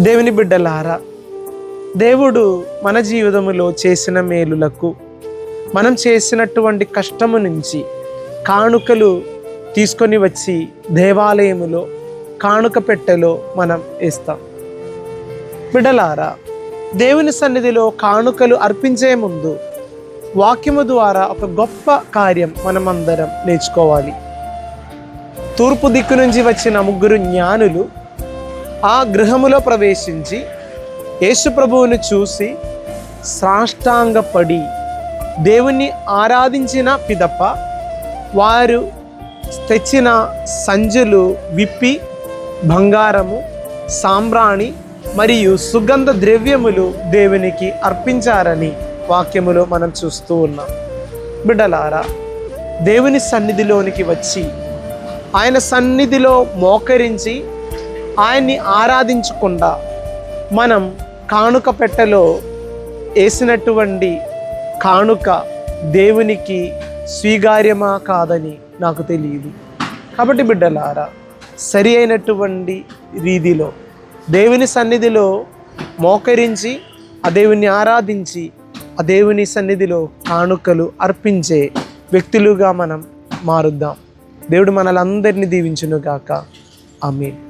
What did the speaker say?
దేవుని బిడ్డలారా దేవుడు మన జీవితములో చేసిన మేలులకు మనం చేసినటువంటి కష్టము నుంచి కానుకలు తీసుకొని వచ్చి దేవాలయములో కానుక పెట్టెలో మనం వేస్తాం. బిడ్డలారా దేవుని సన్నిధిలో కానుకలు అర్పించే ముందు వాక్యము ద్వారా ఒక గొప్ప కార్యం మనమందరం నేర్చుకోవాలి. తూర్పు దిక్కు నుంచి వచ్చిన ముగ్గురు జ్ఞానులు ఆ గృహములో ప్రవేశించి యేసుప్రభువుని చూసి సాష్టాంగపడి దేవుణ్ణి ఆరాధించిన పిదప వారు తెచ్చిన సంజులు విప్పి బంగారము సాంబ్రాణి మరియు సుగంధ ద్రవ్యములు దేవునికి అర్పించారని వాక్యములో మనం చూస్తూ ఉన్నాం. బిడ్డలారా దేవుని సన్నిధిలోనికి వచ్చి ఆయన సన్నిధిలో మోకరించి ఆయన్ని ఆరాధించకుండా మనం కానుక పెట్టెలో వేసినటువంటి కానుక దేవునికి స్వీకార్యమా కాదని నాకు తెలియదు. కాబట్టి బిడ్డలారా సరి అయినటువంటి రీతిలో దేవుని సన్నిధిలో మోకరించి ఆ దేవుని ఆరాధించి ఆ దేవుని సన్నిధిలో కానుకలు అర్పించే వ్యక్తులుగా మనం మారుద్దాం. దేవుడు మనలందరినీ దీవించునుగాక. ఆమె